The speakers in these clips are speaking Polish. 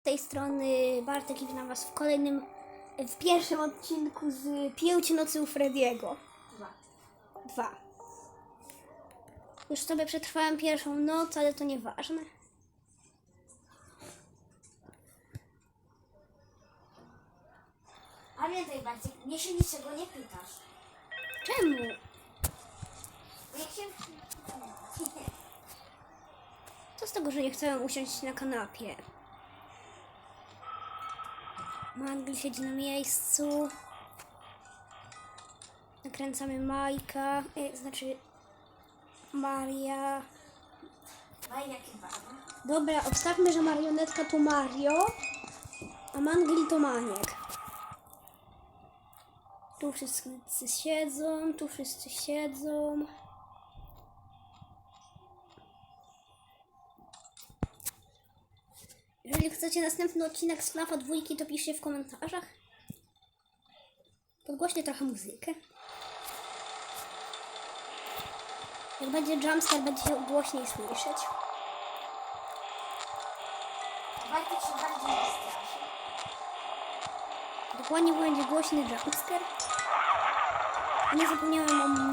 Z tej strony Bartek i witam was w kolejnym, w pierwszym odcinku z Pięć Nocy u Frediego. Dwa. Dwa. Już sobie przetrwałem pierwszą noc, ale to nieważne. Pamiętaj Bartek, mnie się niczego nie pytasz. Czemu? Jak się... Co z tego, że nie chcę usiąść na kanapie? Mangel siedzi na miejscu. Nakręcamy Majka, e, znaczy Maria. Dobra, obstawmy, że marionetka to Mario, a Mangli to Maniek. Tu wszyscy siedzą, tu wszyscy siedzą. Jeżeli chcecie następny odcinek z FNAFa dwójki, to piszcie w komentarzach. Podgłośnie trochę muzykę. Jak będzie jumpscare, będzie się głośniej słyszeć. Bartek się bardziej straszy. Dokładnie będzie głośny jumpscare. Nie zapomniałem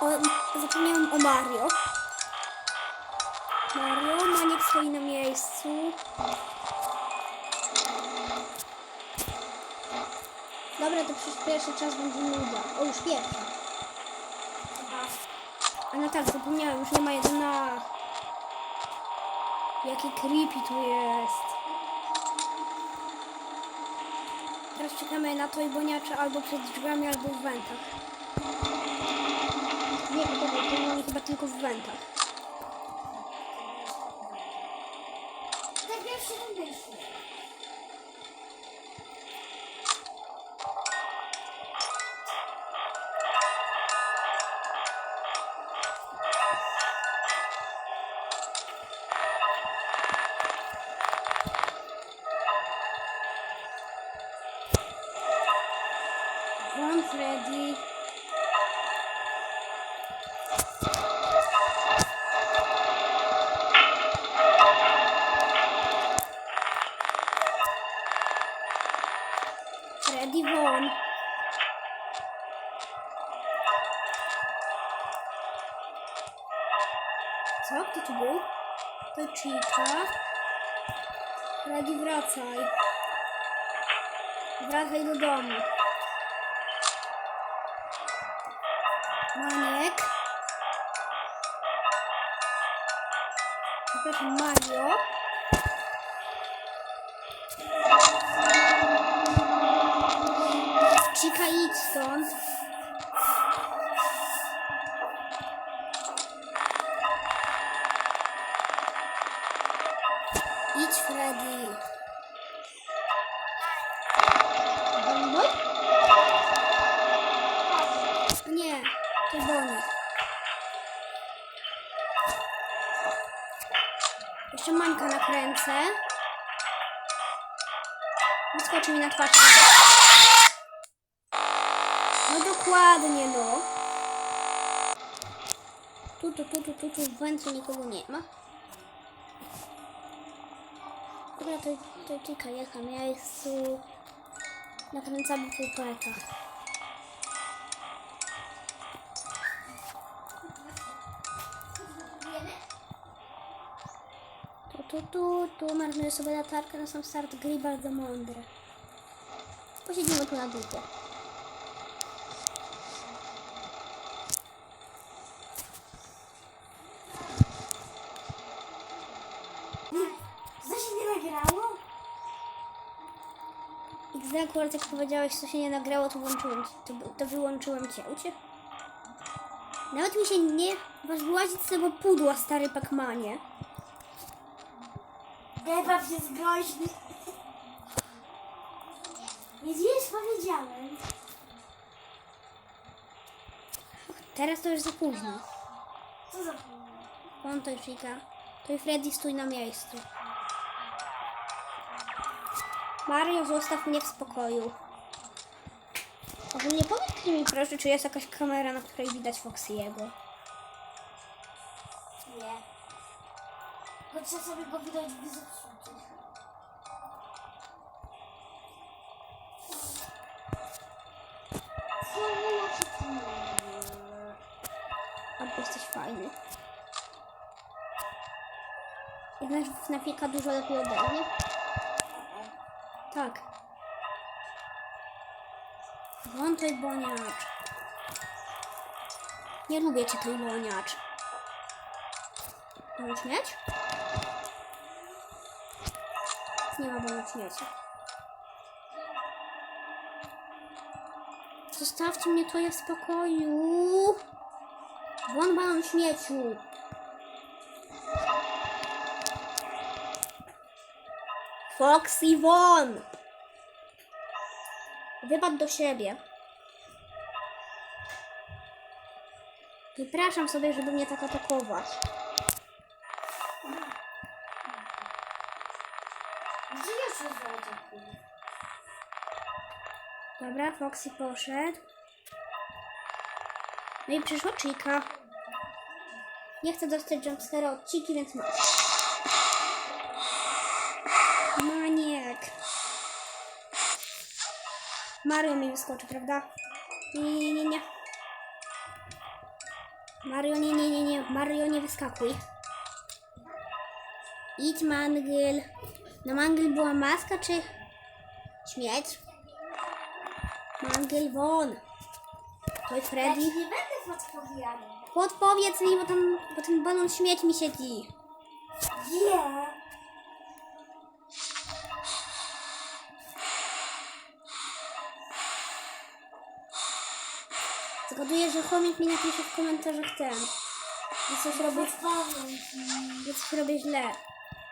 o, o zapomniałem o Mario. Mario, stoi na miejscu. Dobra, to przez pierwszy czas będzie nuda. O, już pierwsza. A no tak, zapomniałem, już nie ma jedna. Jaki creepy tu jest. Teraz czekamy na to i boniacza albo przed drzwiami, albo w wentach. Nie, to, to mamy chyba tylko w wentach. Najpierw się tam wyszło. Run, Freddy. Freddy Co? Kto tu był? To Chica. Freddy wracaj. Wracaj do domu. Maniek. Przepraszam, Mario. Chica, idź stąd. Jeszcze Mańka nakręcę. Wyskoczy mi na twarz. No dokładnie, no. Tu, tu, tu, tu, tu, tu w wędrze nikogo nie ma. Dobra, to, to Cika jest na miejscu. Nakręcamy półpeta. Tu, tu, tu, marnuję sobie latarkę na sam start gry bardzo mądre. Posiedzimy tu na dupie. Co się nie nagrało? XD akurat jak powiedziałeś, co się nie nagrało, to, włączyłem, to, to wyłączyłem cięcie. Nawet mi się nie waż wyłazić z tego pudła, stary Pacmanie. Debaw jest groźny. Nie zjesz, powiedziałem. Teraz to już za późno. Co za... To już Chica. To i Freddy stój na miejscu. Mario, zostaw mnie w spokoju. Ogólnie powiedz mi proszę, czy jest jakaś kamera, na której widać Foxy'ego. Nie. Choć czasami go widać w zepsutych. Co chwilą? Albo jesteś fajny. Znasz Fnafika dużo lepiej ode mnie? Tak. Wątoj boniacz. Nie lubię cię, twój boniacz. Możesz mieć? Nie ma boniacz mieci. Zostawcie mnie to ja w spokoju. Won balon śmieciu. Foxy won. Wypadł do siebie. Wypraszam sobie, żeby mnie tak atakować. Dobra, Foxy poszedł. No i przyszła Chica. Nie chcę dostać jumpscara od Chiki, więc masz. Maniek. Mario mi wyskoczy, prawda? Nie, nie, nie, nie. Mario, nie, nie, nie, nie. Mario, nie wyskakuj. Idź, Mangel. Na Mangel była maska, czy śmieć? Mangel won. To jest Ja Freddy. ci nie będę podpowiadał. Podpowiedz mi, bo, tam, bo ten balon śmieć mi siedzi. Nie. Zgaduję, że chomik mi napisze w komentarzach ten. Że coś robię, Podpowiem ci. że coś robię źle.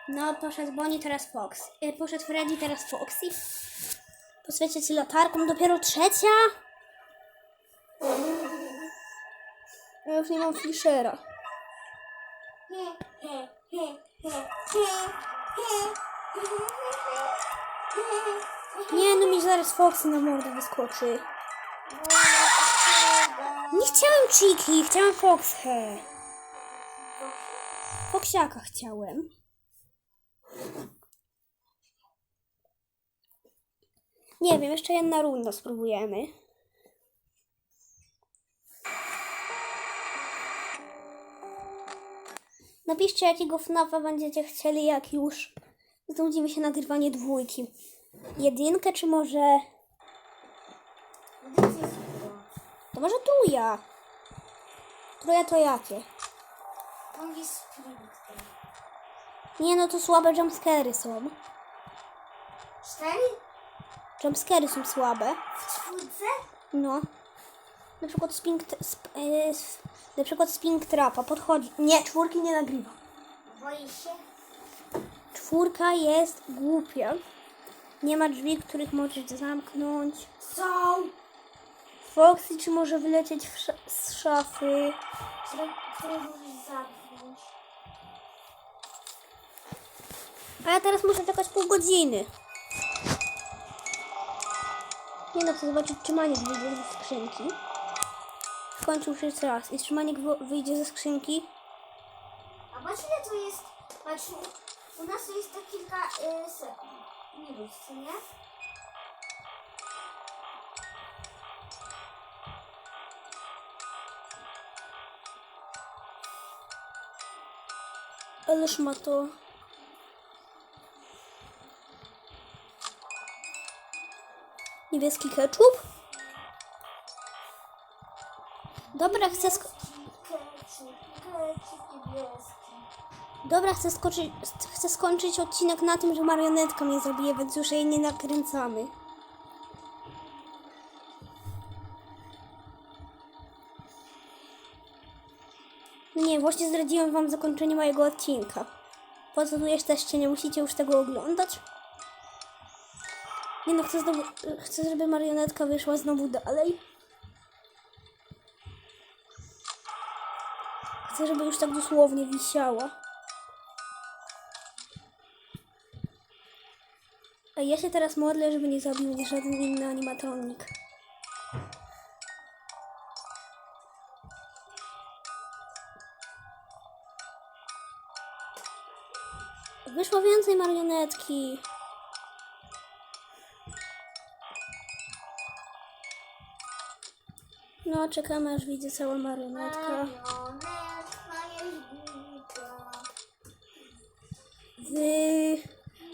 No, poszedł Bonnie, teraz Fox. E, poszedł Freddy, teraz Foxy. Poswiecę ci latarką, dopiero trzecia? Ja już nie mam he. Nie, no mi zaraz Foxy na mordę wyskoczy. Nie chciałem Chiki, chciałem Foxę. Foksiaka chciałem. Nie wiem, jeszcze jedna runda spróbujemy. Napiszcie, jakiego FNAFa będziecie chcieli, jak już znudzimy się nagrywanie dwójki. Jedynkę, czy może... To może truja. Truja to jakie? Jest. Nie no, to słabe jumpscary są. Cztery? Jumpscary są słabe. W czwórce? No. Na przykład Spink, sp, e, na przykład Spink Trapa podchodzi. Nie, czwórki nie nagrywa. Boi się? Czwórka jest głupia. Nie ma drzwi, których możesz zamknąć. Są. Foxy czy może wylecieć sz- z szafy? Które, które możesz zamknąć? A ja teraz muszę czekać pół godziny. Nie no, chcę zobaczyć, czy Maniek wyjdzie ze skrzynki. Skończył już jeszcze raz. I czy Maniek wy- wyjdzie ze skrzynki? A patrz ile tu jest, patrz, u nas tu jest to kilka y, sekund. Minut, co nie? Ależ ma to... Niebieski ketchup? Dobra, chcę. Dobra, chcę, skoczyć, chcę skończyć odcinek na tym, że marionetka mnie zabije, więc już jej nie nakręcamy. No nie, właśnie zdradziłem wam zakończenie mojego odcinka. Po co tu jesteście? Nie musicie już tego oglądać? Nie no, chcę, znowu, chcę żeby marionetka wyszła znowu dalej. Chcę, żeby już tak dosłownie wisiała. A ja się teraz modlę, żeby nie zabił mnie żaden inny animatronik. wyszło więcej marionetki. No, czekamy aż widzę całą marionetkę.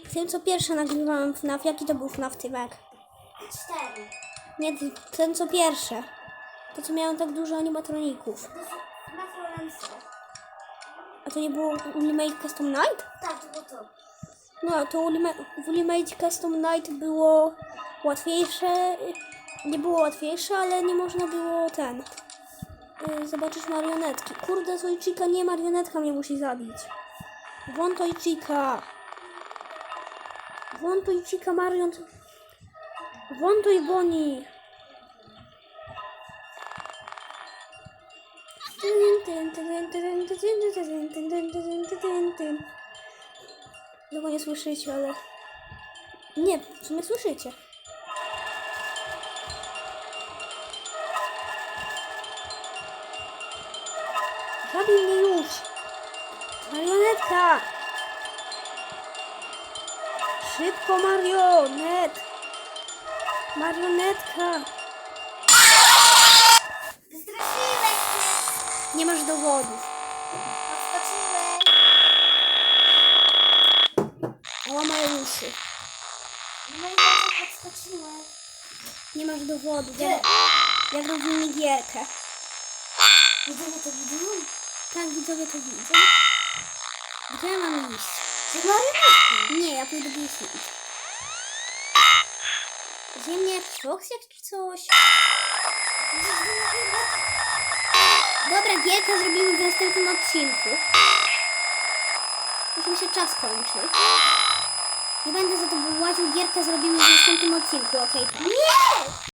W tym, co pierwsze nagrywałem FNAF, jaki to był FNAF Tymek? Cztery. Nie, ten co pierwsze. To, co miałem tak dużo animatroników. A to nie było Ultimate Custom Night? Tak, to było to. No, to w Ultimate Custom Night było łatwiejsze. Nie było łatwiejsze, ale nie można było ten. y, Zobaczyć marionetki. Kurde, Sojczyka, nie marionetka mnie musi zabić. Won Tojczyka. Won Tojczyka, Marion. Won Toj Boni. Tego nie słyszycie, ale... Nie, w sumie słyszycie. Zabij mnie już! Marionetka! Szybko, marionet! Marionetka! Wystraszyłeś się. Nie masz dowodów. Odskoczyłem. Łamaj uszy. No i bardzo podskoczyłem. Nie masz dowodów. Jak, jak robimy gierkę. Widzowie to widzą? Tak, widzowie to widzą. Gdzie ja mam iść? Że marionetki. Nie, ja pójdę wyjaśnić. Ziemnia jakiś foksjak czy coś? Dobra, gierkę zrobimy w następnym odcinku. Już mi się czas kończy. Nie będę za to łaził, gierkę zrobimy w następnym odcinku, okej? Nie!